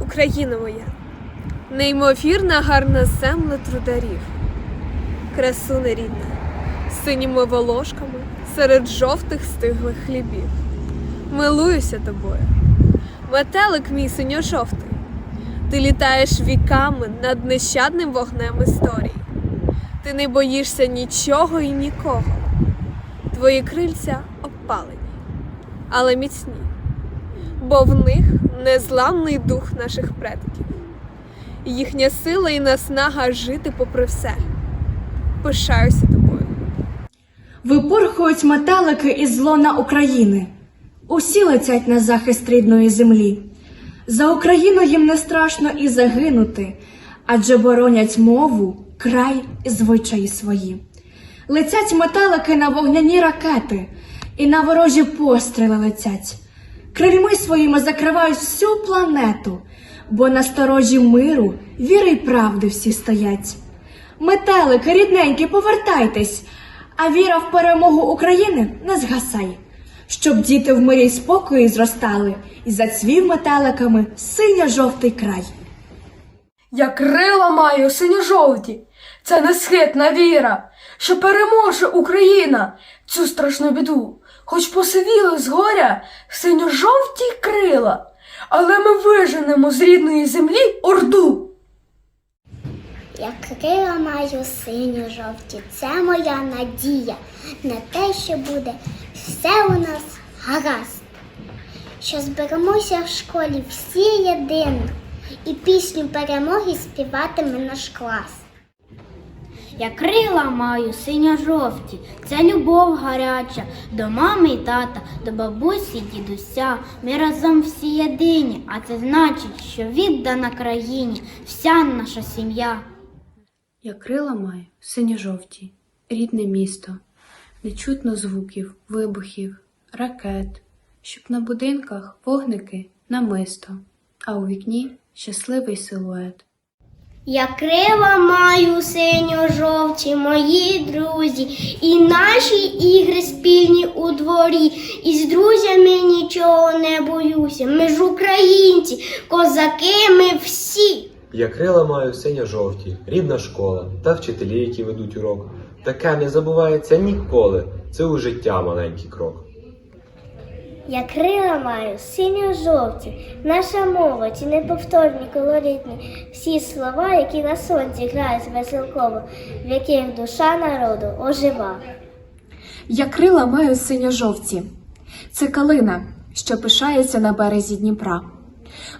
Україна моя, неймовірна гарна земля трударів, красуне рідна, синіми волошками серед жовтих стиглих хлібів. Милуюся тобою, метелик мій синьо-жовтий, ти літаєш віками над нещадним вогнем історії. Ти не боїшся нічого і нікого. Твої крильця обпалені, але міцні, бо в них незламний дух наших предків, їхня сила і наснага жити попри все. Пишаюся тобою. Випорхують метелики із лона України. Усі летять на захист рідної землі. За Україну їм не страшно і загинути, адже боронять мову, край і звичаї свої. Летять метелики на вогняні ракети, і на ворожі постріли летять. Крильми своїми закривають всю планету, бо на сторожі миру, віри й правди всі стоять. Метелики, рідненькі, повертайтесь, а віра в перемогу України не згасай, щоб діти в мирі й спокої зростали, і зацвів метеликами синьо-жовтий край. Я крила маю синьо-жовті, це несхитна віра, що переможе Україна цю страшну біду, хоч посивіли з горя синьо-жовті крила, але ми виженемо з рідної землі орду. Я крила маю синьо жовті, це моя надія на те, що буде все у нас гаразд. Що зберемося в школі всі єдино, і пісню перемоги співатиме наш клас. Я крила маю синьо-жовті, це любов гаряча до мами й тата, до бабусі й дідуся. Ми разом всі єдині, а це значить, що віддана країні вся наша сім'я. Я крила маю синьо-жовті, рідне місто, не чутно звуків, вибухів, ракет, щоб на будинках вогники намисто, а у вікні щасливий силует. Я крила маю синьо-жовті, мої друзі, і наші ігри спільні у дворі. І з друзями нічого не боюся. Ми ж українці, козаки, ми всі. Я крила маю синьо-жовті, рідна школа та вчителі, які ведуть урок. Таке не забувається ніколи. Це у життя маленький крок. Я крила маю синьо-жовті, наша мова, ці неповторні, колоритні, всі слова, які на сонці грають веселково, в яких душа народу ожива. Я крила маю синьо-жовті. Це калина, що пишається на березі Дніпра.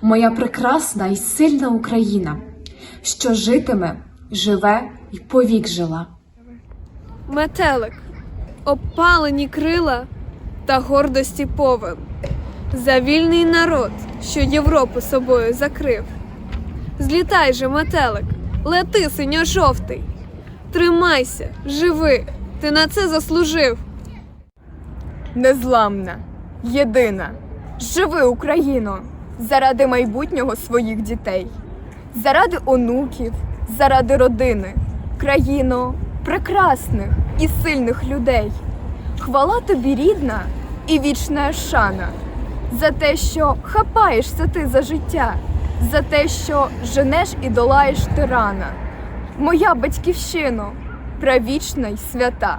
Моя прекрасна і сильна Україна, що житиме, живе і повік жила. Метелик, обпалені крила та гордості повен. За вільний народ, що Європу собою закрив. Злітай же, метелик, лети, синьо-жовтий. Тримайся, живи, ти на це заслужив. Незламна, єдина. Живи, Україно, заради майбутнього своїх дітей, заради онуків, заради родини, країно прекрасних і сильних людей. Хвала тобі, рідна і вічна шана, за те, що хапаєшся ти за життя, за те, що женеш і долаєш тирана. Моя батьківщино, правічна й свята.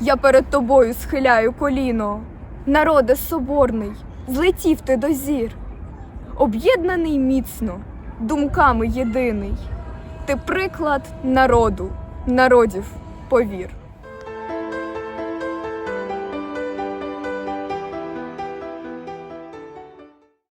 Я перед тобою схиляю коліно, народе соборний, злетів ти до зір, об'єднаний міцно, думками єдиний, ти приклад народу, народів, повір.